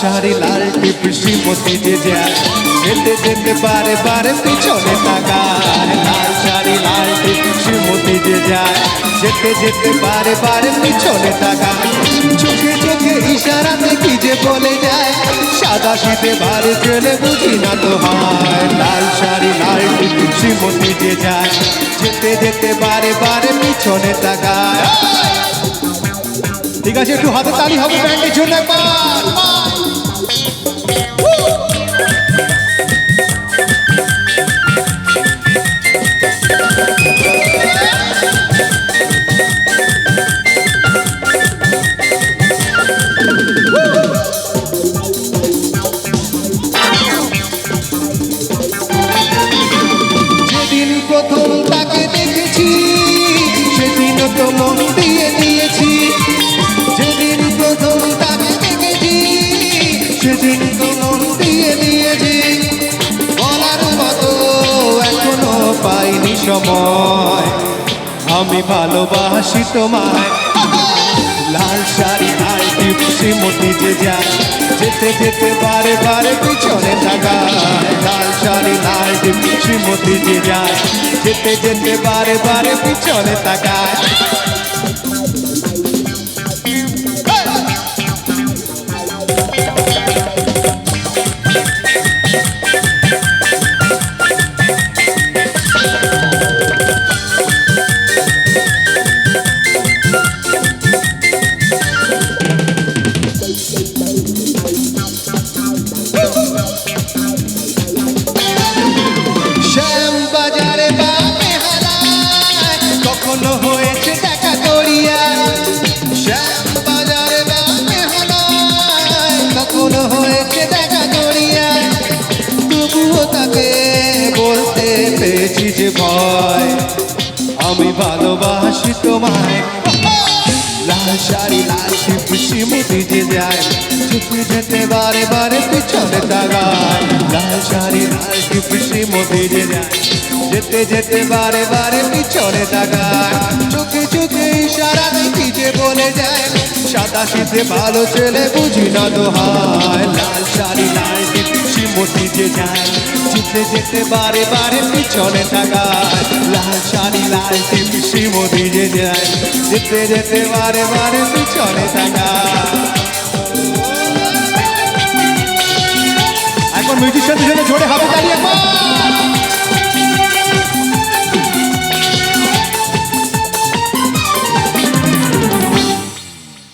শাড়ি লাল টিপ শ্রীমতী যে যায় যেতে যেতে বারে বারে পিছনে তাকায়। লাল শাড়ি লাল টিপ শ্রীমতী যে যায় যেতে যেতে বারে বারে পিছনে তাকায়। চোখে চোখে ইশারাতে কি যে বলে যায়, সাদা শীতে ভারে চলে বুঝি না তো হয়। লাল শাড়ি লাল টিপ শ্রীমতী যে যায় যেতে যেতে বারে বারে পিছনে তাকায়। ঠিক আছে, একটু হাতে তালি হবে ব্যান্ডের জন্য একবার প্রথম তাকে দেখেছি সেদিনও তো মন সময়, আমি ভালোবাসি তোমায়। লাল শাড়ি লাল দিপসি মতি যে যায়, যেতে যেতে বারে বারে পিছনে তাকায়। লাল শাড়ি লাল দিপসি মতি যে যায়, যেতে যেতে বারে বারে পিছনে তাকায়। আমি ভালোবাসি তোমায়। লাল শাড়ি, লাল শিপ শ্রীমতী যে যায় যেতে যেতে বারে বারে পিছনে তাগায় লাল শাড়ি, লাল শিপ শ্রীমতী যে যায় যেতে যেতে বারে বারে পিছনে তাগায় চোখে চোখে ইশারা দেখি যে বলে যায়, সাদা শীতে ভালো ছেলে বুঝি না দোহায় লাল শাড়ি, লাল শিপ যে যায়, যেতে যেতে বারে বারে পিছনে তাকায়। লাল শাড়ি, লাল টিপ শ্রীমতী যে যায়, যেতে যেতে বারে বারে পিছনে তাকায়। এখন মিউজিশিয়ানদের জন্য জোরে তালি একবার